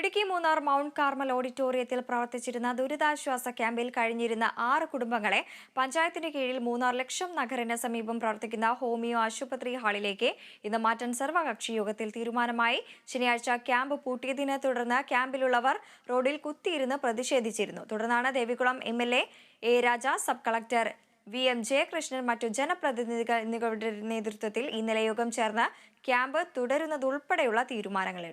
Idukki Munnar mount Carmel ഓഡിറ്റോറിയത്തിൽ പ്രവർത്തിച്ചിരുന്ന ദുരിതാശ്വാസ ക്യാമ്പിൽ കഴിഞ്ഞിരുന്ന ആറ് കുടുംബങ്ങളെ പഞ്ചായത്തിന് കീഴിൽ മൂന്നാർ ലക്ഷം നഗറിന് സമീപം പ്രവർത്തിക്കുന്ന ഹോമിയോ ആശുപത്രി ഹാളിലേക്ക് ഇന്ന് മാറ്റാൻ സർവകക്ഷി യോഗത്തിൽ തീരുമാനമായി. ശനിയാഴ്ച ക്യാമ്പ് പൂട്ടിയതിനെ തുടർന്ന് ക്യാമ്പിലുള്ളവർ റോഡിൽ കുത്തിയിരുന്ന് പ്രതിഷേധിച്ചിരുന്നു. തുടർന്നാണ് Devikulam M L A A Raja sub collector V M Jayakrishnan മറ്റു ജനപ്രതിനിധികൾ എന്നിവരുടെ നേതൃത്വത്തിൽ ഇന്നലെ യോഗം ചേർന്ന് ക്യാമ്പ് തുടരുന്നതുൾപ്പെടെയുള്ള തീരുമാനങ്ങൾ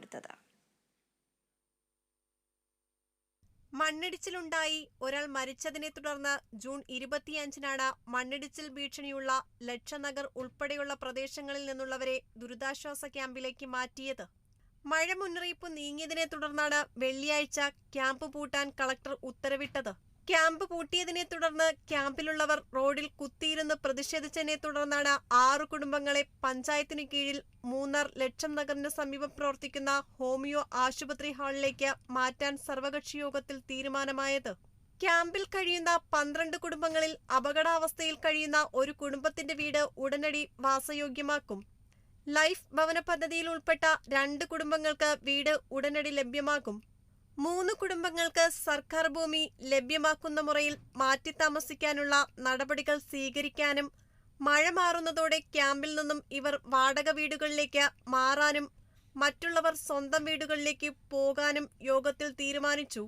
മണ്ണിടിച്ചിലുണ്ടായി. ഒരാൾ മരിച്ചതിനെ തുടർന്ന് ജൂൺ ഇരുപത്തിയഞ്ചിനാണ് മണ്ണിടിച്ചിൽ ഭീഷണിയുള്ള ലക്ഷനഗർ ഉൾപ്പെടെയുള്ള പ്രദേശങ്ങളിൽ നിന്നുള്ളവരെ ദുരിതാശ്വാസ ക്യാമ്പിലേക്ക് മാറ്റിയത്. മഴ മുന്നറിയിപ്പ് നീങ്ങിയതിനെ തുടർന്നാണ് വെള്ളിയാഴ്ച ക്യാമ്പ് പൂട്ടാൻ കളക്ടർ ഉത്തരവിട്ടത്. ക്യാമ്പ് പൂട്ടിയതിനെ തുടർന്ന് ക്യാമ്പിലുള്ളവർ റോഡിൽ കുത്തിയിരുന്ന് പ്രതിഷേധിച്ചതിനെ തുടർന്നാണ് ആറു കുടുംബങ്ങളെ പഞ്ചായത്തിന് കീഴിൽ മൂന്നാർ ലക്ഷം നഗറിന് സമീപം പ്രവർത്തിക്കുന്ന ഹോമിയോ ആശുപത്രി ഹാളിലേക്ക് മാറ്റാൻ സർവകക്ഷി യോഗത്തിൽ തീരുമാനമായത്. ക്യാമ്പിൽ കഴിയുന്ന പന്ത്രണ്ട് കുടുംബങ്ങളിൽ അപകടാവസ്ഥയിൽ കഴിയുന്ന ഒരു കുടുംബത്തിന്റെ വീട് ഉടനടി വാസയോഗ്യമാക്കും. ലൈഫ് ഭവന പദ്ധതിയിൽ ഉൾപ്പെട്ട രണ്ട് കുടുംബങ്ങൾക്ക് വീട് ഉടനടി ലഭ്യമാകും മൂന്ന് കുടുംബങ്ങൾക്ക് സർക്കാർ ഭൂമി ലഭ്യമാക്കുന്ന മുറയിൽ മാറ്റി താമസിക്കാനുള്ള നടപടികൾ സ്വീകരിക്കാനും മഴ മാറുന്നതോടെ ക്യാമ്പിൽ നിന്നും ഇവർ വാടക വീടുകളിലേക്ക് മാറാനും മറ്റുള്ളവർ സ്വന്തം വീടുകളിലേക്ക് പോകാനും യോഗത്തിൽ തീരുമാനിച്ചു.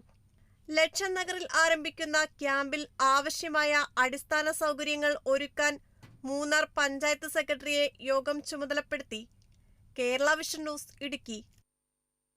ലക്ഷം നഗറിൽ ആരംഭിക്കുന്ന ക്യാമ്പിൽ ആവശ്യമായ അടിസ്ഥാന സൗകര്യങ്ങൾ ഒരുക്കാൻ മൂന്നാർ പഞ്ചായത്ത് സെക്രട്ടറിയെ യോഗം ചുമതലപ്പെടുത്തി. Kerala vision news Idukki.